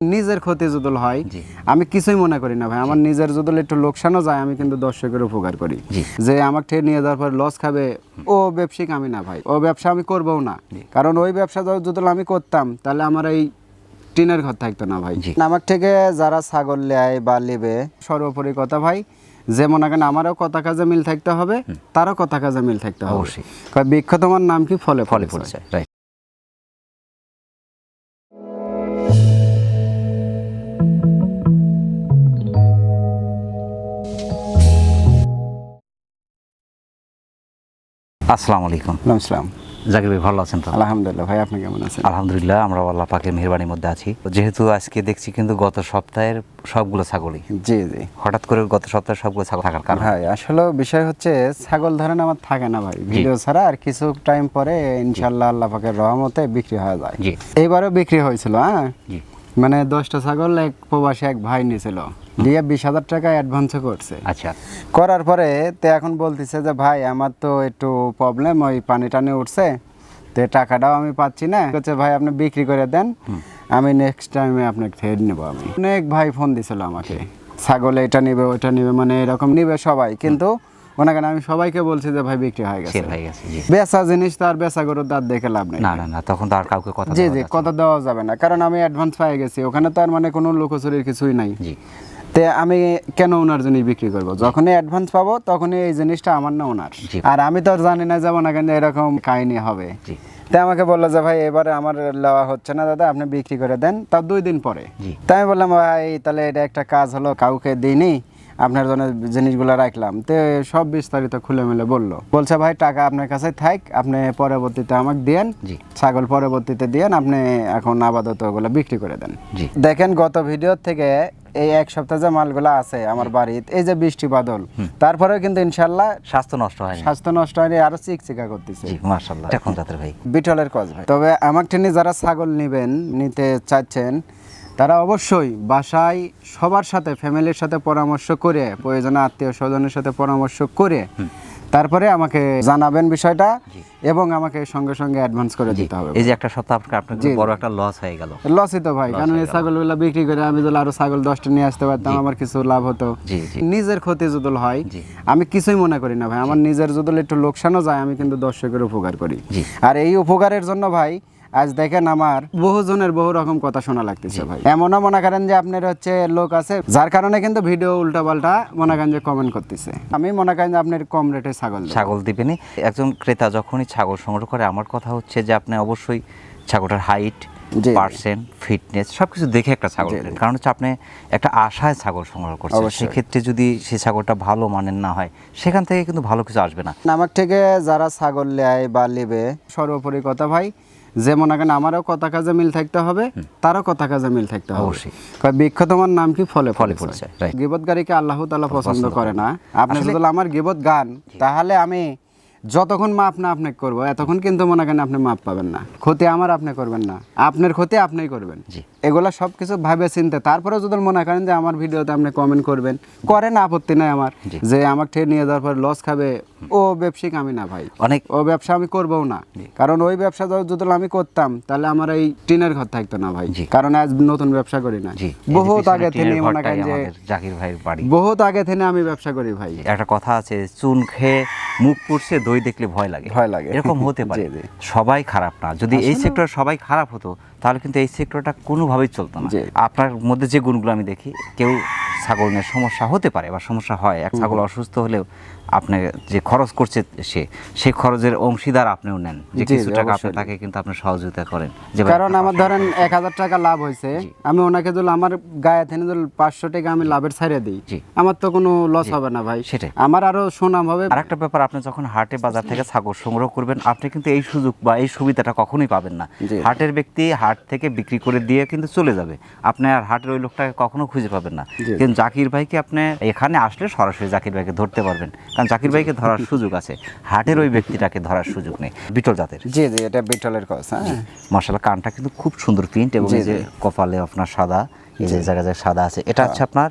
নিজের ক্ষতি যদুল হয়। আমি কিছুই মনে করি না ভাই। আমার নিজের যদুল একটু লোকসানও যায় আমি কিন্তু দর্শকের উপকার করি। যে আমাকে ঠেয়ে নিয়ে যাওয়ার পর লস খাবে ও ব্যবসায়িক আমি না ভাই। ও ব্যবসা আমি করবও না। কারণ ওই ব্যবসা যদি আমি করতাম তাহলে আমার এই টিনের ঘর থাকতো না ভাই। আমার থেকে যারা ছাগল নেয় বা নেবে সর্বোপরি কথা ভাই যে মনে করেন আমারও কথা কাজে মিল থাকতে হবে তারও কথা কাজে মিল থাকতে হবে। অবশ্যই। বৃক্ষ তোমার নাম কি? ফলে ফলে ফলে আসসালামু আলাইকুম। নমস্কার। জাকির ভাই ভালো আছেন তো? আলহামদুলিল্লাহ ভাই আপনি কেমন আছেন? আলহামদুলিল্লাহ আমরা আল্লাহ পাকের মেহরবানির মধ্যে আছি। যেহেতু আজকে দেখছি কিন্তু গত সপ্তাহের সবগুলো ছাগলই। জি জি। হঠাৎ করে গত সপ্তাহে সবগুলো ছাগল থাকার কারণ? ভাই আসলে বিষয় হচ্ছে ছাগল ধরেন আমার থাকে না ভাই। ভিডিও ছাড়া আর কিছু টাইম পরে ইনশাল্লাহ আল্লাহ পাকের রহমতে বিক্রি হয়ে যায়। জি। এইবারও বিক্রি হয়েছিল হ্যাঁ? জি। মানে দশটা ছাগল এক প্রবাসী এক ভাই নিয়েছিল। দিয়ে বিশ হাজার টাকা অ্যাডভান্সও করছে। আচ্ছা। করার পরে তে এখন বলতেছে যে ভাই আমার তো একটু প্রবলেম ওই পানি টানি উঠছে। তো টাকাটাও আমি পাচ্ছি না। হচ্ছে ভাই আপনি বিক্রি করে দেন। আমি নেক্সট টাইমে আপনাকে ফের নেব আমি। অনেক ভাই ফোন দিছিল আমাকে। ছাগল এটা নিবে ওইটা নিবে মানে এরকম নিবে সবাই। কিন্তু মনে করেন আমি সবাইকে বলছি যে ভাই বিক্রি হয়ে গেছে। হয়ে গেছে জি। বেচা জিনিস তো আর বেচা গরুর দাঁত দেখে লাভ নেই। না না না তখন তো আর কাউকে কথা জি জি কথা দেওয়া যাবে না। কারণ আমি অ্যাডভান্স পেয়ে গেছি ওখানে তো আর মানে কোনো লোকচুরির কিছুই নাই। জি। তে আমি কেন ওনার জন্য বিক্রি করব? যখনই অ্যাডভান্স পাবো তখনই এই জিনিসটা আমার না ওনার। আর আমি তো আর জানি না যেমন এখানে এরকম কাহিনী হবে। জি। তে আমাকে বলল যে ভাই এবারে আমার নেওয়া হচ্ছে না দাদা আপনি বিক্রি করে দেন। তার দুই দিন পরে। তাই আমি বললাম ভাই তাহলে এটা একটা কাজ হলো কাউকে দিইনি। আপনার জন্য জিনিসগুলো রাখলাম। তো সব বিস্তারিত খুলে মিলে বলল। বলছে ভাই টাকা আপনার কাছে থাক আপনি পরবর্তীতে আমাকে দেন। ছাগল পরবর্তীতে দেন আপনি এখন আপাতত ওগুলো বিক্রি করে দেন। দেখেন গত ভিডিও থেকে এই এক সপ্তাহ যে মালগুলো আছে আমার বাড়িতে এই যে বৃষ্টি বাদল তারপরেও কিন্তু ইনশাল্লাহ স্বাস্থ্য নষ্ট হয় স্বাস্থ্য নষ্ট হয়নি আরও চিকচিকা করতেছে। জি মাশাআল্লাহ। এখন জাতের ভাই? বিটলের কজ ভাই। তবে আমার টেনে যারা ছাগল নেবেন নিতে চাচ্ছেন তারা অবশ্যই বাসায় সবার সাথে ফ্যামিলির সাথে পরামর্শ করে প্রয়োজনে আত্মীয় স্বজনের সাথে পরামর্শ করে তারপরে আমাকে জানাবেন বিষয়টা এবং আমাকে সঙ্গে সঙ্গে অ্যাডভান্স করে দিতে হবে। এই যে একটা সপ্তাহ আপনার বড় একটা লস হয়ে গেল। লসই তো ভাই কারণ এই ছাগলগুলো বিক্রি করে আমি যদি আরও ছাগল দশটা নিয়ে আসতে পারতাম আমার কিছু লাভ হতো। নিজের ক্ষতি যদুল হয় আমি কিছুই মনে করি না ভাই। আমার নিজের যদুল একটু লোকসানও যায় আমি কিন্তু দর্শকের উপকার করি। আর এই উপকারের জন্য ভাই আজ দেখেন আমার বহু জনের বহু রকম কথা শোনা লাগতেছে ভাই। এমনও মনে করেন যে আপনার হচ্ছে লোক আছে যার কারণে কিন্তু ভিডিও উল্টা পাল্টা মনে করেন যে কমেন্ট করতেছে। আমি মনে করেন যে আপনার কম রেটে ছাগল ছাগল দিবেনি একজন ক্রেতা যখনই ছাগল সংগ্রহ করে আমার কথা হচ্ছে যে আপনি অবশ্যই ছাগলটার হাইট পার্সেন্ট ফিটনেস সবকিছু দেখে একটা ছাগল কিনেন কারণ হচ্ছে আপনি একটা আশায় ছাগল সংগ্রহ করছেন। সেক্ষেত্রে যদি সেই ছাগলটা ভালো মানের না হয় সেখান থেকে কিন্তু ভালো কিছু আসবে না। আমার থেকে যারা ছাগল নেয় বা নেবে সর্বোপরি কথা ভাই যে মনে করেন আমারও কথা কাজে মিল থাকতে হবে তারও কথা কাজে মিল থাকতে হবে। অবশ্যই। বিখ্যাত বৃক্ষ তোমার নাম কি? ফলে ফলে ফলে গিবত গাড়িকে আল্লাহ তালা পছন্দ করে। না। আপনি যদি আমার গিবত গান তাহলে আমি যতক্ষণ মাপ না আপনাকে করব এতক্ষণ কিন্তু মনে করেন আপনি মাপ পাবেন না। ক্ষতি আমার আপনি করবেন না। আপনার ক্ষতি আপনিই করবেন। এগুলা সব কিছু ভাবে চিনতে। তারপরে যদি মনে করেন যে আমার ভিডিওতে আপনি কমেন্ট করবেন করেন আপত্তি নাই আমার। যে আমাকে ঠেয়ে নিয়ে যাওয়ার পর লস খাবে ও ব্যবসায়িক আমি না ভাই। অনেক ও ব্যবসা আমি করবও না। কারণ ওই ব্যবসা যদি আমি করতাম তাহলে আমার এই টিনের ঘর থাকতো না ভাই। কারণ আজ নতুন ব্যবসা করি না। বহুত আগে থেকে মনে করেন যে জাকির ভাইয়ের বাড়ি। বহুত আগে থেকে আমি ব্যবসা করি ভাই। একটা কথা আছে চুন খেয়ে মুখ পুড়ছে দই দেখলে ভয় লাগে ভয় লাগে। এরকম হতে পারে। সবাই খারাপ না যদি এই সেক্টর সবাই খারাপ হতো তাহলে কিন্তু এই সেক্টরটা কোনোভাবেই চলতো না। আপনার মধ্যে যে গুণগুলো আমি দেখি কেউ ছাগল নিয়ে সমস্যা হতে পারে বা সমস্যা হয়। এক ছাগল অসুস্থ হলেও আপনার যে খরচ করছে সে সেই খরচের অংশীদার আপনিও নেন যে কিছু টাকা আপনি তাকে কিন্তু আপনি সহযোগিতা করেন। কারণ আমার ধরেন এক হাজার টাকা লাভ হয়েছে আমি ওনাকে যদি আমার গায়ে থেকে যদি পাঁচশো টাকা আমি লাভের ছাড়িয়ে দিই। আমার তো কোনো লস হবে না ভাই। সেটাই। আমার আরও সুনাম হবে। আর একটা ব্যাপার আপনি যখন হাটে বাজার থেকে ছাগল সংগ্রহ করবেন আপনি কিন্তু এই সুযোগ বা এই সুবিধাটা কখনোই পাবেন না। হাটের ব্যক্তি হাট থেকে বিক্রি করে দিয়ে কিন্তু চলে যাবে। আপনি আর হাটের ওই লোকটাকে কখনো খুঁজে পাবেন না। কিন্তু জাকির ভাইকে আপনি এখানে আসলে সরাসরি জাকির ভাইকে ধরতে পারবেন। কারণ জাকির ভাইকে ধরার সুযোগ আছে। হাটের ওই ব্যক্তিটাকে ধরার সুযোগ নেই। বিটল জাতের। জি জি এটা বিটলের কথা হ্যাঁ? মশালা কানটা কিন্তু খুব সুন্দর প্রিন্ট এবং যে কপালে আপনার সাদা এই যে জায়গায় জায়গায় সাদা আছে। এটা হচ্ছে আপনার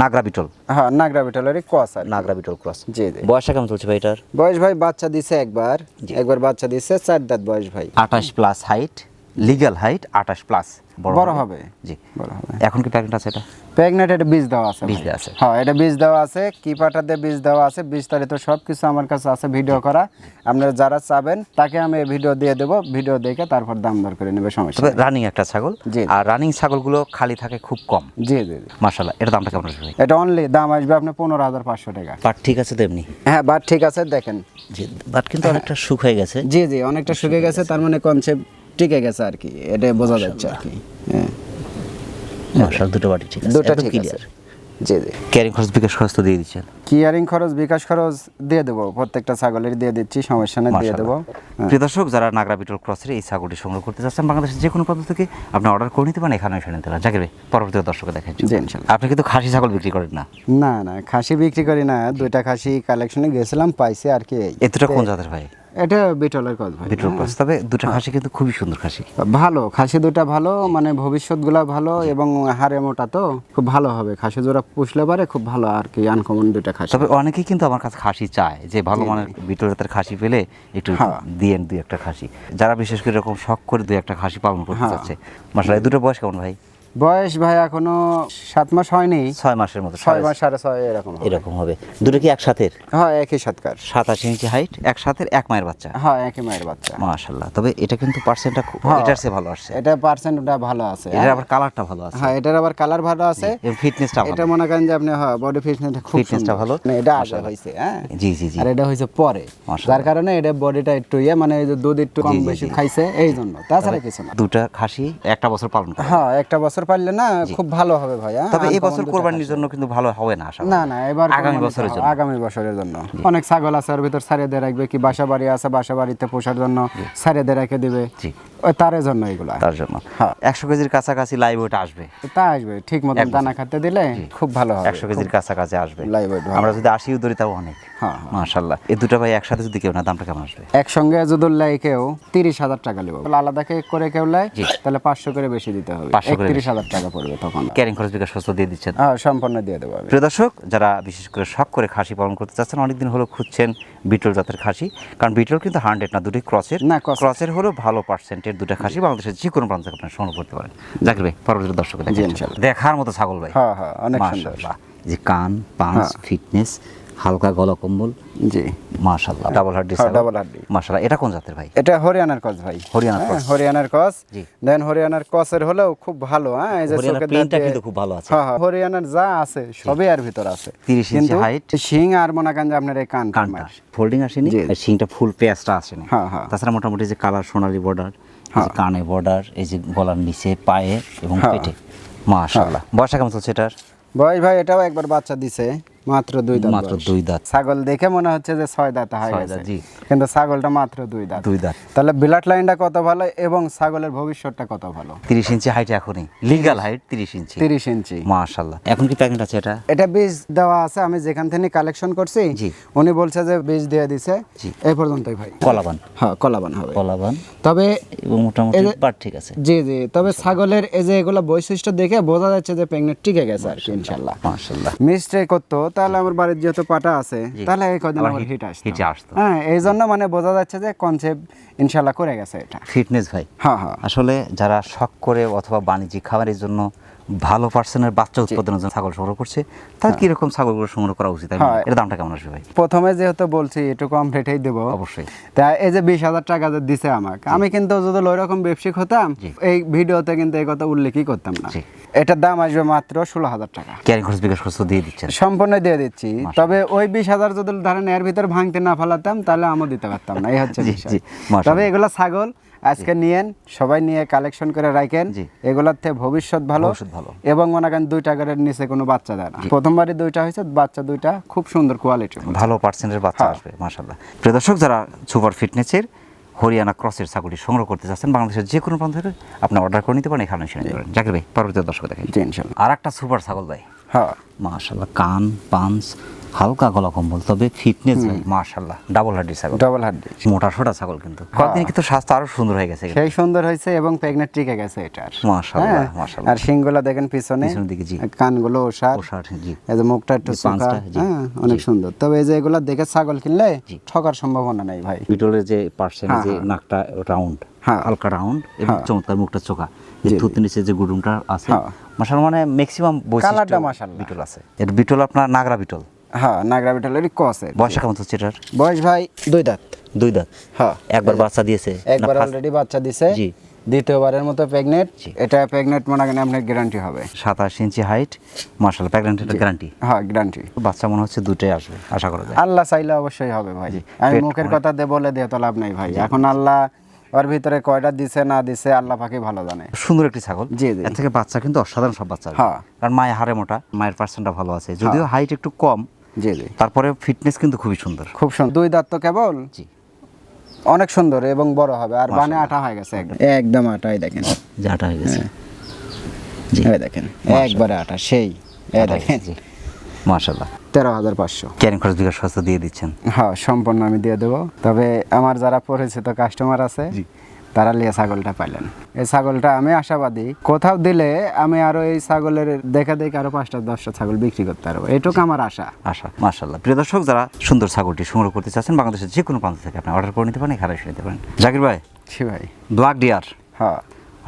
নাগরা বিটল। হ্যাঁ নাগরা বিটলেরই কস আর নাগরা বিটল ক্রস জি জি। বয়সটা কেমন চলছে ভাই এটার? বয়স ভাই বাচ্চা দিছে একবার। একবার বাচ্চা দিছে চার দাঁত বয়স ভাই। আঠাশ প্লাস হাইট লিগ্যাল হাইট আঠাশ প্লাস বড় হবে? জি। বড় হবে। এখন কি প্যাকেট আছে এটা? প্রেগনেন্ট এটা বীজ দেওয়া আছে বীজ আছে। হ্যাঁ এটা বীজ দেওয়া আছে কি পাটাতে বীজ দেওয়া আছে বিস্তারিত সব কিছু আমার কাছে আছে ভিডিও করা। আপনারা যারা চাবেন তাকে আমি এই ভিডিও দিয়ে দেবো ভিডিও দেখে তারপর দাম দর করে নেবে সমস্যা তবে রানিং একটা ছাগল। আর রানিং ছাগলগুলো খালি থাকে খুব কম। জি জি জি। মার্শাল্লাহ এটা দামটা কেমন আসবে এটা অনলি দাম আসবে আপনার পনেরো হাজার পাঁচশো টাকা। বাট ঠিক আছে তেমনি। হ্যাঁ বাট ঠিক আছে দেখেন। জি বাট কিন্তু অনেকটা সুখ হয়ে গেছে। জি জি অনেকটা শুকে গেছে তার মানে কনসেপ্ট টিকে গেছে আর কি এটা বোঝা যাচ্ছে আর কি হ্যাঁ। মার্শাল দুটো বাটি ঠিক আছে দুটো ঠিক আছে। জি জি। ক্যারিং খরচ বিকাশ খরচ তো দিয়ে দিচ্ছেন। কিয়ারিং খরচ বিকাশ খরচ দিয়ে দেবো প্রত্যেকটা ছাগলের দিয়ে দিচ্ছি সমস্যা নেই দিয়ে দেবো। প্রিয় দর্শক যারা নাগরা বিটল ক্রসের এই ছাগলটি সংগ্রহ করতে চাচ্ছেন বাংলাদেশের যে কোনো প্রান্ত থেকে আপনি অর্ডার করে নিতে পারেন এখানে এসে নিতে পারেন। জাকির ভাই পরবর্তী দর্শকে দেখেন আপনি কিন্তু খাসি ছাগল বিক্রি করেন না? না না খাসি বিক্রি করি না দুইটা খাসি কালেকশনে গেছিলাম পাইছি আর কি এই। এ দুটা কোন জাতের ভাই? এটা বিটলের কথা ভাই বিটল ক্রস তবে দুটা খাসি কিন্তু খুবই সুন্দর খাসি। ভালো খাসি দুটা ভালো মানে ভবিষ্যৎগুলা ভালো এবং হাড়ে মোটা তো খুব ভালো হবে। খাসি জোড়া পুষলে পারে খুব ভালো আর কি আনকমন দুইটা খাসি। তবে অনেকেই কিন্তু আমার কাছে খাসি চায় যে ভালো মানের বিটল জাতের খাসি পেলে একটু হ্যাঁ। দিয়েন দুই একটা খাসি। যারা বিশেষ করে এরকম শখ করে দুই একটা খাসি পালন করতে হ্যাঁ। চাচ্ছে। মাসালাই দুটো বয়স কেমন ভাই? বয়স ভাই এখনও সাত মাস হয়নি। ছয় মাসের মতো ছয় মাস সাড়ে ছয় এরকম এরকম হবে। দুটো কি একসাথে হ্যাঁ একই সৎকার সাতাশ ইঞ্চি হাইট একসাথে এক মায়ের বাচ্চা। হ্যাঁ একই মায়ের বাচ্চা। মাশাল্লাহ। তবে এটা কিন্তু পার্সেন্টটা হ্যাঁ। এটার চেয়ে ভালো আসছে। এটা পার্সেন্ট ওটা ভালো আছে। এটার আবার কালারটা ভালো আছে। হ্যাঁ এটার আবার কালার ভালো আছে। ফিটনেসটা এটা মনে করেন যে আপনি হ্যাঁ বডি ফিটনেসটা খুব Fitness টা সুন্দর। ভালো। না, এটা মাশাআল্লাহ। হয়েছে হ্যাঁ। জি জি জি। আর এটা হয়েছে পরে। যার কারণে এটা বডিটা একটু ইয়ে মানে দুধ একটু কম বেশি খাইছে এই জন্য তাছাড়া কিছু না। দুটা খাসি একটা বছর পালন করে। হ্যাঁ একটা বছর পারলে না খুব ভালো হবে ভাই হ্যাঁ তবে এই বছর কোরবানির জন্য কিন্তু ভালো হবে না আশা না না এবার আগামী বছরের জন্য আগামী বছরের জন্য। অনেক ছাগল আছে ওর ভিতর সারিয়ে দিয়ে রাখবে কি বাসা বাড়ি আছে বাসা বাড়িতে পোষার জন্য সারিয়ে দিয়ে রেখে দিবে। জি। তারের জন্য এগুলা। তার জন্য। হ্যাঁ। একশো কেজির কাছাকাছি লাইভ ওটা আসবে। তা আসবে ঠিক এক দানা দিলে খুব ভালো হবে। একশো কেজির কাছাকাছি আসবে। লাইভ ওয়েট আমরা যদি আশিও ধরি তাও অনেক। হ্যাঁ হ্যাঁ। মাশাল্লাহ এই দুটো ভাই একসাথে যদি কেউ না দামটা কেমন আসবে? একসঙ্গে যদি লাই কেউ তিরিশ হাজার টাকা নেব। আলাদা করে কেউ লাই তাহলে পাঁচশো করে বেশি দিতে হবে। 500 করে একত্রিশ হাজার টাকা পড়বে তখন। ক্যারিং খরচ বিকাশ সুস্থ দিয়ে দিচ্ছেন। হ্যাঁ সম্পূর্ণ দিয়ে দেবো প্রিয় দর্শক যারা বিশেষ করে শখ করে খাসি পালন করতে চাচ্ছেন অনেকদিন হলো খুঁজছেন বিটল জাতের খাসি। কারণ বিটল কিন্তু হান্ড্রেড না দুটি ক্রসের। না, ক্রসের। হলো ভালো পার্সেন্টের দুটো খাসি বাংলাদেশের যে কোনো প্রান্ত থেকে আপনারা সংগ্রহ করতে পারেন। জাকির ভাই পরবর্তী দর্শক দেখার মতো ছাগল ভাই। হ্যাঁ হ্যাঁ অনেক সুন্দর। যে কান পাঁচ হ্যাঁ। ফিটনেস হালকা গলা কম্বল জি মাশাআল্লাহ ডাবল হ্যাঁ, double হাড্ডি। মাশাআল্লাহ এটা কোন জাতের ভাই এটা হরিয়ানার কস ভাই হরিয়ানার হ্যাঁ, cross। হরিয়ানার কস জি। দেন হরিয়ানার কসের হলেও খুব ভালো হ্যাঁ এই যে প্রিন্টটা দাঁতে- কিন্তু খুব ভালো আছে হ্যাঁ হ্যাঁ হরিয়ানার যা আছে সবই আর ভিতর আছে 30 ইঞ্চি height। শিং আর মনে করেন যে আপনার এই কান কানটা ফোল্ডিং আসেনি। আর শিংটা ফুল পেঁয়াজটা আসেনি হ্যাঁ, হ্যাঁ। তাছাড়া মোটামুটি যে কালার সোনালী বর্ডার। কানে বর্ডার এই যে গলার নিচে পায়ে এবং। পেটে মাশাআল্লাহ বয়সটা কেমন চলছে এটার বয়স ভাই এটাও একবার বাচ্চা দিছে। মাত্র দুই দাঁত মাত্র দুই দাঁত। ছাগল দেখে মনে হচ্ছে যে ছয় দাঁত হয়ে গেছে। জি। কিন্তু ছাগলটা মাত্র দুই দাঁত। দুই দাঁত। তাহলে ব্লাড লাইনটা কত ভালো এবং ছাগলের ভবিষ্যৎটা কত ভালো? তিরিশ ইঞ্চি হাইট এখনই। লিগাল হাইট তিরিশ ইঞ্চি। তিরিশ ইঞ্চি। মাশাআল্লাহ। এখন কি প্যাকেট আছে এটা? এটা বীজ দেওয়া আছে আমি যেখান থেকে কালেকশন করছি জি। উনি বলছে যে বীজ দিয়ে দিছে। জি। এই পর্যন্তই ভাই। কলাবান। হ্যাঁ কলাবান হবে। কলাবান। তবে মোটামুটি বাট ঠিক আছে। জি জি। তবে ছাগলের এই যে এগুলো বৈশিষ্ট্য দেখে বোঝা যাচ্ছে যে প্রেগনেন্ট টিকে গেছে আর কি ইনশাল্লাহ মাশাআল্লাহ। মিস্ট্রে করতো তাহলে আমার বাড়ির যেহেতু পাটা আছে তাহলে এই কদিন আমার হিট- আসতো। হিট আসতো। হ্যাঁ এই জন্য মানে বোঝা যাচ্ছে যে কনসেপ্ট ইনশাল্লাহ করে গেছে এটা। ফিটনেস ভাই হ্যাঁ হ্যাঁ। আসলে যারা শখ করে অথবা বাণিজ্যিক খাবারের জন্য ভালো পার্সেন্টের বাচ্চা উৎপাদনের জন্য ছাগল সংগ্রহ করছে। তার কীরকম ছাগলগুলো সংগ্রহ করা উচিত? হ্যাঁ। এর দামটা কেমন আসবে ভাই? প্রথমে যেহেতু বলছি একটু কম রেটেই দেবো। অবশ্যই। তা এই যে বিশ হাজার টাকা যে দিছে আমাকে আমি কিন্তু যদি ওই রকম ব্যবসায়িক হতাম এই ভিডিওতে কিন্তু এই কথা উল্লেখই করতাম না। এটার দাম আসবে মাত্র ষোলো হাজার টাকা। ক্যারিং খরচ বিকাশ খরচ দিয়ে দিচ্ছেন। সম্পূর্ণ দিয়ে দিচ্ছি। তবে ওই বিশ হাজার যদি ধরেন এর ভিতর ভাঙতে না ফেলাতাম তাহলে আমও দিতে পারতাম না। এই হচ্ছে। তবে এগুলো ছাগল আজকে নিয়েন সবাই নিয়ে কালেকশন করে রাখেন। থেকে ভবিষ্যৎ ভালো। ভালো। এবং মনে করেন দুইটা করে নিচে কোনো বাচ্চা দেয় না। প্রথমবারই দুইটা হয়েছে বাচ্চা দুইটা খুব সুন্দর কোয়ালিটি ভালো পার্সেন্টের বাচ্চা হ্যাঁ। আসবে মাশাল্লাহ প্রিয় দর্শক যারা সুপার ফিটনেসের হরিয়ানা ক্রসের ছাগলটি সংগ্রহ করতে চাচ্ছেন বাংলাদেশের যে কোনো প্রান্ত থেকে আপনি অর্ডার করে নিতে পারেন এখানে নিতে পারেন। জাকির ভাই পরবর্তী দর্শক দেখেন আর একটা সুপার ছাগল ভাই। হ্যাঁ। মাশাল্লাহ কান পাঞ্চ হালকা গলা কম্বল তবে ফিটনেস ভাই ডাবল হাড্ডি ছাগল ডবল হাড্ডি মোটা সোটা ছাগল কিন্তু কয়েকদিন কিন্তু স্বাস্থ্য আরও সুন্দর হয়ে গেছে সেই সুন্দর হয়েছে এবং প্রেগনেন্ট টিকে গেছে এটার মাশাআল্লাহ, হ্যাঁ, মাশাআল্লাহ। আর শিংগুলো দেখেন পিছনে পিছনের দিকে, জি। কানগুলো ওষার ওষার, জি। এই যে মুখটা একটু পাঁচটা, হ্যাঁ অনেক সুন্দর তবে এই যে এগুলা দেখে ছাগল কিনলে ঠকার সম্ভাবনা নাই ভাই বিটলের যে পার্সেন্ট হ্যাঁ, যে হ্যাঁ। নাকটা রাউন্ড হ্যাঁ। হালকা রাউন্ড এবং হ্যাঁ। চমৎকার মুখটা চোখা জি। থুতনির নিচে যে গুডুমটা আছে হ্যাঁ। মাশাআল্লাহ মানে ম্যাক্সিমাম বৈশিষ্ট্য কালারটা মাশাআল্লাহ। বিটল আছে এর বিটল আপনার নাগরা বিটল হ্যাঁ নাগরা বিটলের কসের বয়সটা কেমন হচ্ছে এটার? বয়স ভাই দুই দাঁত। দুই দাঁত? হ্যাঁ। একবার বাচ্চা দিয়েছে? একবার অলরেডি বাচ্চা দিছে জি। দ্বিতীয়বারের মতো প্রেগনেন্ট এটা প্রেগনেন্ট মনে করেন আপনার গ্যারান্টি হবে। সাতাশ ইঞ্চি হাইট মার্শাল প্রেগনেন্ট গ্যারান্টি হ্যাঁ গ্যারান্টি বাচ্চা মনে হচ্ছে দুটোই আসবে আশা করা যায়। আল্লাহ চাইলে অবশ্যই হবে ভাই। আমি মুখের কথা দিয়ে বলে দিয়ে তো লাভ নাই ভাই। এখন আল্লাহ ওর ভিতরে কয়টা দিছে না দিছে আল্লাহ পাকে ভালো জানে। সুন্দর একটি ছাগল। জি, জি। এর থেকে বাচ্চা কিন্তু অসাধারণ সব বাচ্চা। হ্যাঁ। কারণ মায়ের হাড়ে মোটা মায়ের পার্সেন্টটা ভালো আছে। যদিও হাইট একটু কম জি জি। তারপরে ফিটনেস কিন্তু খুবই সুন্দর। খুব সুন্দর। দুই দাঁত তো কেবল? জি। অনেক সুন্দর এবং বড় হবে। আর বানে আটা হয়ে গেছে একদম। একদম আটাই দেখেন। যাটা হয়ে গেছে। জি। এই দেখেন একবারে আটা সেই। এই দেখেন। জি। মাশাল্লাহ তেরো হাজার পাঁচশো। ক্যারিং খরচ বিকাশ দিয়ে দিচ্ছেন। হ্যাঁ সম্পূর্ণ আমি দিয়ে দেবো। তবে আমার যারা পরিচিত কাস্টমার আছে। তারা লিয়ে ছাগলটা পাইলেন। এই ছাগলটা আমি আশাবাদী। কোথাও দিলে আমি আরও এই ছাগলের দেখে দেখে আরও পাঁচটা দশটা ছাগল বিক্রি করতে পারব। এটুকু আমার আশা। আশা মাশাল্লাহ প্রিয় দর্শক যারা সুন্দর ছাগলটি সংগ্রহ করতে চাচ্ছেন বাংলাদেশের যে কোনো প্রান্ত থেকে আপনি অর্ডার করে নিতে পারেন এখানে এসে নিতে পারেন। জাকির ভাই? ছি ভাই। ব্ল্যাক ডিয়ার হ্যাঁ।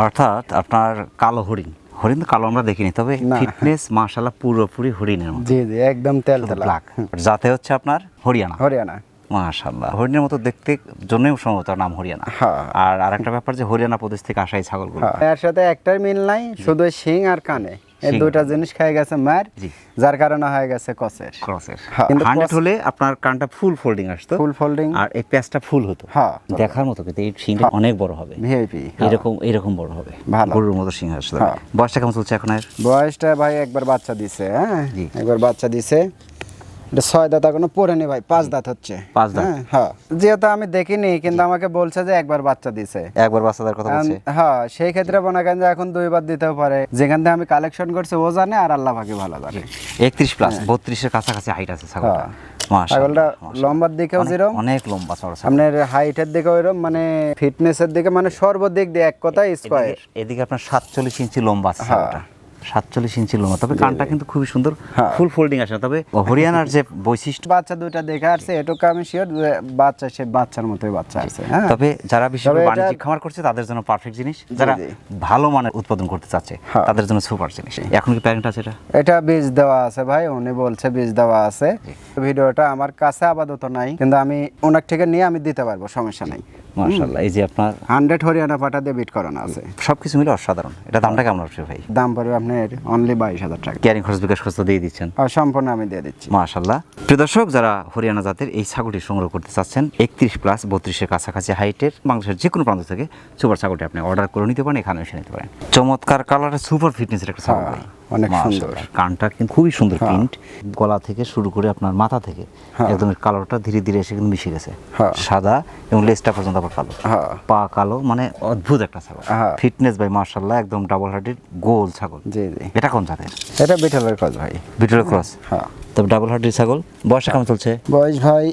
অর্থাৎ আপনার কালো হরিণ। হরিণ তো কালো আমরা দেখিনি তবে। ফিটনেস মাশাল্লাহ পুরোপুরি হরিণের মতো। জি জি একদম তেল তেলা ব্ল্যাক যাতে হচ্ছে আপনার হরিয়ানা। হরিয়ানা। মাশাল্লাহ হরিণের মতো দেখতে জন্যই সম্ভবত নাম হরিয়ানা। আর আরেকটা ব্যাপার যে হরিয়ানা প্রদেশ থেকে আসা এই ছাগলগুলো। এর সাথে একটাই মিল নাই শুধু শিং আর কানে। এই শিং। দুইটা জিনিস খেয়ে গেছে মার যার কারণে হয়ে গেছে কসের ক্রসের। কিন্তু হান্ড্রেড হলে আপনার কানটা ফুল ফোল্ডিং আসতো। ফুল ফোল্ডিং। আর এই প্যাচটা ফুল হতো। হ্যাঁ। দেখার মতো কিন্তু এই সিংটা অনেক বড় হবে। ভিআইপি এরকম এরকম বড় হবে। ভালো। গরুর মতো আসলে হ্যাঁ। বয়সটা কেমন চলছে এখন আর বয়সটা ভাই একবার বাচ্চা দিছে হ্যাঁ। একবার বাচ্চা দিছে। এটা ছয় দাঁত এখনও পড়েনি ভাই পাঁচ দাঁত হচ্ছে। পাঁচ দাঁত। হ্যাঁ, হ্যাঁ। যেহেতু আমি দেখিনি কিন্তু আমাকে বলছে যে একবার বাচ্চা দিছে। একবার বাচ্চাদের কথা বলছে। হ্যাঁ সেই ক্ষেত্রে মনে করেন যে এখন দুইবার দিতেও পারে। যেখান থেকে আমি কালেকশন করছি ও জানে আর আল্লাহ ভালো জানে। একত্রিশ প্লাস বত্রিশের কাছাকাছি হাইট আছে ছাগলটা। হ্যাঁ। ছাগলটা লম্বার দিকেও অনেক- যেরকম অনেক লম্বা চড়া। আপনার হাইটের মানে ফিটনেসের দিকে মানে সর্বদিক দিয়ে এক স্কোয়ার এদিকে- আপনার সাতচল্লিশ ইঞ্চি লম্বা আছে হ্যাঁ। ছাগলটা। সাতচল্লিশ ইঞ্চি লম্বা তবে কানটা কিন্তু খুবই সুন্দর হ্যাঁ। ফুল ফোল্ডিং আসে তবে হরিয়ানার যে বৈশিষ্ট্য বাচ্চা দুইটা দেখে আসছে এটুকু আমি শিওর বাচ্চা সে বাচ্চার মতোই বাচ্চা আছে হ্যাঁ। তবে যারা বিশেষ করে এটা- বাণিজ্যিক খামার করছে তাদের জন্য পারফেক্ট জিনিস। যারা ভালো মানের উৎপাদন করতে চাচ্ছে হ্যাঁ। তাদের জন্য সুপার জিনিস। এখন কি প্যারেন্ট আছে এটা? এটা বীজ দেওয়া আছে ভাই উনি বলছে বীজ দেওয়া আছে। ভিডিওটা আমার কাছে আপাতত নাই কিন্তু আমি ওনার থেকে নিয়ে আমি দিতে পারব সমস্যা নাই। মার্শাল্লাহ এই যে আপনার হান্ড্রেড হরিয়ানা পাটা দিয়ে বিট করানো আছে। সবকিছু মিলে অসাধারণ। এটা দামটা কেমন আসছে ভাই? দাম পড়বে আপনার অনলি বাইশ হাজার টাকা। ক্যারিং খরচ বিকাশ খরচ দিয়ে দিচ্ছেন। সম্পূর্ণ আমি দিয়ে দিচ্ছি। মাশাল্লাহ প্রিয় দর্শক যারা হরিয়ানা জাতের এই ছাগলটি সংগ্রহ করতে চাচ্ছেন একত্রিশ প্লাস বত্রিশের কাছাকাছি হাইটের বাংলাদেশের যে কোনো প্রান্ত থেকে সুপার ছাগলটি আপনি অর্ডার করে নিতে পারেন এখানে এসে নিতে পারেন। চমৎকার কালারের সুপার ফিটনেসের একটা ছাগল হ্যাঁ। অনেক সুন্দর। কানটা কিন্তু খুবই সুন্দর প্রিন্ট। গলা থেকে শুরু করে আপনার মাথা থেকে হ্যাঁ। একদম এর কালারটা ধীরে ধীরে এসে কিন্তু মিশে গেছে। হ্যাঁ। সাদা এবং লেজটা পর্যন্ত আবার কালো। হ্যাঁ। পা কালো মানে অদ্ভুত একটা ছাগল। হ্যাঁ। ফিটনেস ভাই মার্শাল্লাহ একদম ডাবল হার্টের গোল ছাগল। জি জি। এটা কোন জাতের? এটা বিঠলের কাজ ভাই। Victoria cross? হ্যাঁ। তবে ডাবল হার্টের ছাগল। বয়সটা কেমন চলছে? বয়স ভাই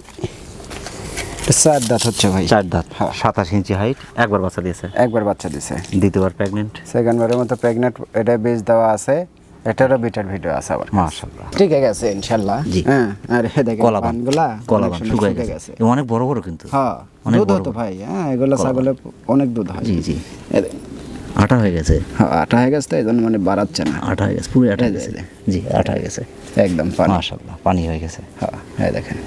চার দাঁত হচ্ছে ভাই। চার দাঁত। হ্যাঁ। সাতাশ ইঞ্চি হাইট একবার বাচ্চা দিয়েছে। একবার বাচ্চা দিছে। দ্বিতীয়বার প্রেগনেন্ট সেকেন্ড বারের মতো প্রেগনেন্ট এটা বীজ দেওয়া আছে। এটারও বিটার ভিডিও আছে আবার। মাশাআল্লাহ। ঠিক আছে ইনশাল্লাহ জি। হ্যাঁ আর এ দেখেন কলা বান পানগুলা কলা বান শুকায় গেছে। এ অনেক বড় বড় কিন্তু। হ্যাঁ অনেক দুধ বড়। ভাই হ্যাঁ এগুলো ছাগলে অনেক দুধ হয়। জি জি। আটা হয়ে গেছে। হ্যাঁ আটা হয়ে গেছে তো জন্য মানে বাড়াচ্ছে না। আটা হয়ে গেছে পুরো আটা হয়ে গেছে। জি আটা হয়ে গেছে। একদম পানি। মাশাআল্লাহ পানি হয়ে গেছে। হ্যাঁ এই দেখেন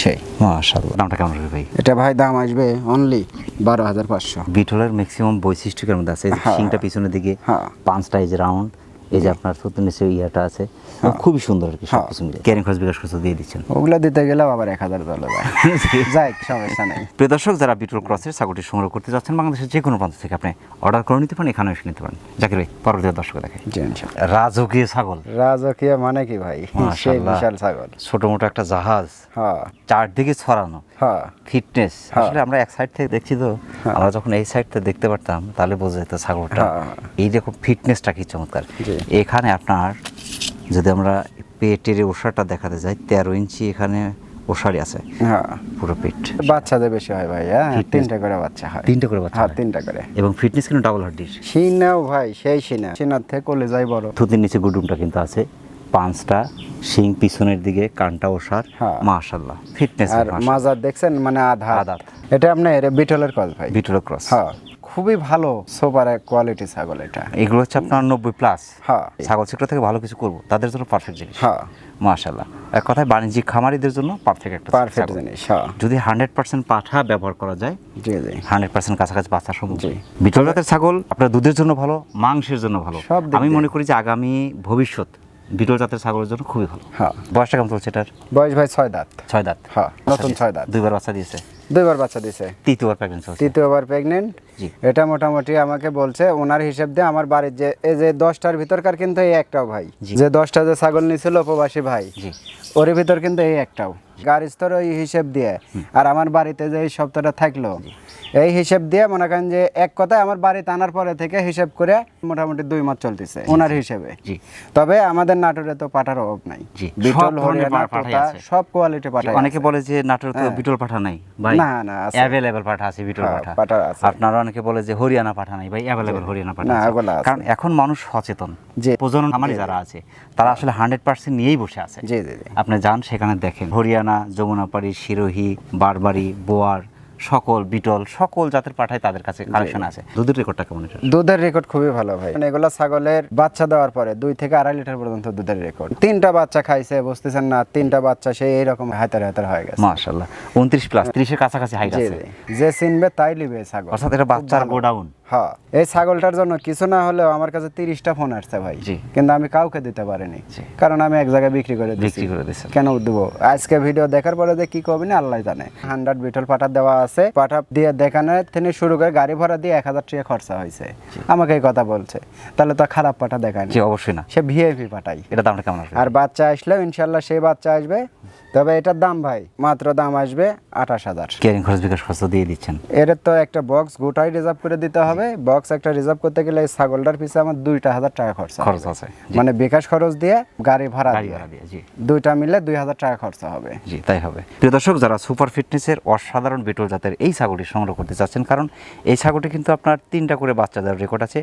সেই। মাশাআল্লাহ। দামটা কেমন হবে ভাই? এটা ভাই দাম আসবে অনলি বারো হাজার পাঁচশো। বিটলের ম্যাক্সিমাম বৈশিষ্ট্যের মধ্যে আছে। এই যে হ্যাঁ। পিছনের দিকে হ্যাঁ। পাঁচটা যে রাউন্ড এই যে আপনার সত্যি নিচে ইয়াটা আছে এবং খুবই সুন্দর আর কি সব কিছু মিলে। ক্যারিং খরচ বিকাশ খরচ দিয়ে দিচ্ছেন। ওগুলো দিতে গেলেও আবার এক হাজার যায় যাই সমস্যা নেই। প্রিয় দর্শক যারা বিটল ক্রসের ছাগলটি সংগ্রহ করতে যাচ্ছেন বাংলাদেশের যে কোনো প্রান্ত থেকে আপনি অর্ডার করে নিতে পারেন এখানে এসে নিতে পারেন। জাকির ভাই পরবর্তী দর্শক দেখে ইনশাল্লাহ। রাজকীয় ছাগল। রাজকীয় মানে কি ভাই? সেই বিশাল ছাগল। ছোট মোটো একটা জাহাজ। হ্যাঁ। চারদিকে ছড়ানো। হ্যাঁ। ফিটনেস হ্যাঁ। আসলে আমরা এক সাইড থেকে দেখছি তো আমরা যখন এই সাইড থেকে দেখতে পারতাম তাহলে বোঝা যেত ছাগলটা। হ্যাঁ। এইরকম ফিটনেসটা কি চমৎকার। এখানে আপনার যদি আমরা পেটের ওষাটা দেখাতে যাই তেরো ইঞ্চি এখানে ওষারি আছে। হ্যাঁ। পুরো পেট। বাচ্চাদের বেশি হয় ভাই হ্যাঁ? তিনটা করে বাচ্চা হয়। তিনটে করে বাচ্চা হ্যাঁ তিনটা করে। এবং ফিটনেস কিন্তু ডাবল হাড্ডির সিনাও ভাই সেই সিনা। সিনার থেকে কলে যাই বড়। থুতির নিচে গুডুমটা কিন্তু আছে। পাঁচটা শিং পিছনের দিকে কানটা ওষার। মাশাল্লাহ ফিটনেস আর মাজার দেখছেন মানে আধা আধা। এটা আপনার বিটলের ক্রস ভাই। বিটলের ক্রস হ্যাঁ। খুবই ভালো সুপার কোয়ালিটি ছাগল এটা। এগুলো হচ্ছে আপনার নব্বই প্লাস হ্যাঁ। ছাগল সেক্টর থেকে ভালো কিছু করব তাদের জন্য পারফেক্ট জিনিস। হ্যাঁ। মাশাল্লাহ এক কথায় বাণিজ্যিক খামারিদের জন্য পারফেক্ট একটা পারফেক্ট জিনিস হ্যাঁ। যদি হান্ড্রেড পার্সেন্ট পাঠা ব্যবহার করা যায় জি জি। হান্ড্রেড পার্সেন্ট কাছাকাছি বাচ্চা সম্ভব জি। বিটল জাতের ছাগল আপনার দুধের জন্য ভালো মাংসের জন্য ভালো। সব আমি মনে করি যে আগামী ভবিষ্যৎ বিটল জাতের ছাগলের জন্য খুবই ভালো। হ্যাঁ। বয়সটা কেমন চলছে এটার? বয়স ভাই ছয় দাঁত। ছয় দাঁত। হ্যাঁ নতুন ছয় দাঁত। দুইবার বাচ্চা দিয়েছে। দুইবার বাচ্চা দিছে। তৃতীয়বার প্রেগনেন্ট তৃতীয়বার প্রেগনেন্ট। এটা মোটামুটি আমাকে বলছে ওনার হিসেব দিয়ে আমার বাড়ির যে এই যে দশটার ভিতরকার কিন্তু এই একটাও ভাই। যে দশটা যে ছাগল নিয়েছিল উপবাসী ভাই ওর ভিতর কিন্তু এই একটাও। গাড়ি স্তর ওই হিসেব দিয়ে। আর আমার বাড়িতে যে এই সপ্তাহটা থাকল এই হিসেব দিয়ে মনে করেন যে এক কথায় আমার বাড়িতে আনার পরে থেকে হিসেব করে মোটামুটি দুই মাস চলতেছে ওনার হিসেবে। জি। তবে আমাদের নাটোরে তো পাঠার অভাব নাই। সব বিটল হরিয়ানা কোয়ালিটি পাঠা অনেকে বলে যে নাটোর তো বিটল পাঠা নাই ভাই। না, না, পাঠা আছে বিটল হ্যাঁ, পাঠা। আপনারা অনেকে বলে যে হরিয়ানা পাঠা নাই ভাই অ্যাভেলেবেল হরিয়ানা পাঠা আছে। কারণ এখন মানুষ সচেতন জি। প্রজনন খামারি যারা আছে তারা আসলে হান্ড্রেড পার্সেন্ট নিয়েই বসে আছে। জি আপনি যান সেখানে দেখেন। হরিয়ানা যমুনাপাড়ি সিরোহি বারবারি বোয়ার সকল বিটল সকল জাতের পাঠায় তাদের কাছে কালেকশন আছে। দুধের রেকর্ডটা কেমন এটা? দুধের রেকর্ড খুবই ভালো ভাই। মানে এগুলা ছাগলের বাচ্চা দেওয়ার পরে দুই থেকে আড়াই লিটার পর্যন্ত দুধের রেকর্ড তিনটা বাচ্চা খাইছে বুঝতেছেন না তিনটা বাচ্চা সেই এইরকম হাতের হাতার হয়ে গেছে। মাশাল্লাহ উনত্রিশ প্লাস 30 এর কাছাকাছি হাইট আছে। যে চিনবে তাই লিবে ছাগল। অর্থাৎ এটা বাচ্চার গোডাউন। হ্যাঁ। এই ছাগলটার জন্য কিছু না হলেও আমার কাছে তিরিশটা ফোন আসছে ভাই। কিন্তু আমি কাউকে দিতে পারিনি। কারণ আমি এক জায়গায় বিক্রি করে দিচ্ছি বিক্রি করে দিচ্ছেন কেন দেবো আজকে ভিডিও দেখার পরে যে কি করবি না আল্লাহ জানে। হান্ড্রেড বিটল পাঠা দেওয়া আছে। পাঠা দিয়ে দেখানো থেকে শুরু করে গাড়ি ভাড়া দিয়ে এক হাজার টাকা খরচা হয়েছে। আমাকে এই কথা বলছে। তাহলে তো খারাপ পাঠা দেখায়নি জি অবশ্যই না। সে ভিআইপি পাঠাই এটা দামটা কেমন আর বাচ্চা আসলেও ইনশাল্লাহ সেই বাচ্চা আসবে। তবে এটার দাম ভাই মাত্র দাম আসবে আঠাশ হাজার। কেয়ারিং খরচ বিকাশ খরচ দিয়ে দিচ্ছেন। এর তো একটা বক্স গোটাই রিজার্ভ করে দিতে হবে। বক্স একটা রিজার্ভ করতে গেলে এই ছাগলটার পিছনে আমার দুইটা হাজার টাকা খরচা খরচ আছে মানে বিকাশ খরচ দিয়ে গাড়ি ভাড়া দিয়ে। জি। দুইটা মিলে দুই হাজার টাকা খরচা হবে। জি তাই হবে। প্রিয় দর্শক যারা সুপার ফিটনেসের অসাধারণ বিটল জাতের এই ছাগলটি সংগ্রহ করতে চাচ্ছেন কারণ এই ছাগলটি কিন্তু আপনার তিনটা করে বাচ্চা দেওয়ার রেকর্ড আছে।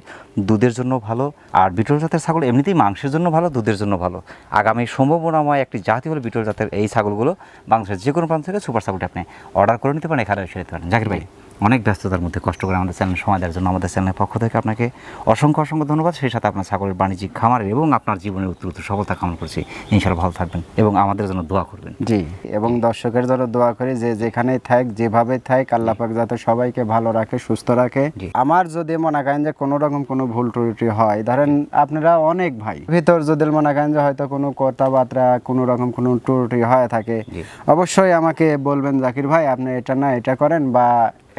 দুধের জন্য ভালো আর বিটল জাতের ছাগল এমনিতেই মাংসের জন্য ভালো দুধের জন্য ভালো। আগামী সম্ভাবনাময় একটি জাতি হলো বিটল জাতের এই ছাগলগুলো বাংলাদেশের যে কোনো প্রান্ত থেকে সুপার ছাগলটি আপনি অর্ডার করে নিতে পারেন, এখানে এসে নিতে পারেন। জাকির ভাই। অনেক ব্যস্ততার মধ্যে কষ্ট করে আমাদের চ্যানেল সময় দেওয়ার জন্য আমাদের চ্যানেলের পক্ষ থেকে আপনাকে অসংখ্য অসংখ্য ধন্যবাদ। সেই সাথে আপনার ছাগলের বাণিজ্যিক খামারের এবং আপনার জীবনের উত্তর উত্তর সফলতা কামনা করছি। ইনশাআল্লাহ ভালো থাকবেন এবং আমাদের জন্য দোয়া করবেন। জি এবং দর্শকের জন্য দোয়া করি যে যেখানেই থাক যেভাবে থাক আল্লাহ পাক যাতে সবাইকে ভালো রাখে সুস্থ রাখে। আমার যদি মনে করেন যে কোনো রকম কোনো ভুল ত্রুটি হয় ধরেন আপনারা অনেক ভাই ভিতর যদি মনে করেন যে হয়তো কোনো কথাবার্তা কোনো রকম কোনো ত্রুটি হয়ে থাকে অবশ্যই আমাকে বলবেন জাকির ভাই আপনি এটা না এটা করেন বা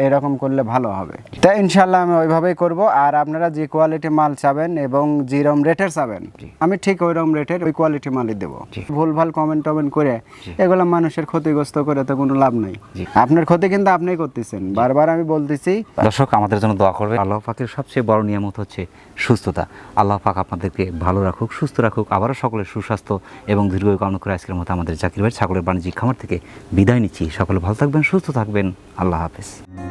এরকম করলে ভালো হবে। তা ইনশাল্লাহ আমি ওইভাবেই করব। আর আপনারা যে কোয়ালিটি মাল চাবেন এবং যেরকম রেটের চাবেন আমি ঠিক ওইরকম রেটের ওই কোয়ালিটি মালই দেবো। জি। ভুল ভালো কমেন্ট টমেন্ট করে এগুলো মানুষের ক্ষতিগ্রস্ত করে তো কোনো লাভ নেই। আপনার ক্ষতি কিন্তু আপনিই করতেছেন। বারবার আমি বলতেছি দর্শক আমাদের জন্য দোয়া করবে আল্লাহ পাকের সবচেয়ে বড় নিয়ামত হচ্ছে সুস্থতা। আল্লাহ পাক আপনাদেরকে ভালো রাখুক সুস্থ রাখুক আবারও সকলের সুস্বাস্থ্য এবং দীর্ঘ কামনা করে আজকের মতো আমাদের জাকির ভাই ছাগলের বাণিজ্যিক খামার থেকে বিদায় নিচ্ছি। সকলে ভালো থাকবেন সুস্থ থাকবেন। আল্লাহ হাফেজ।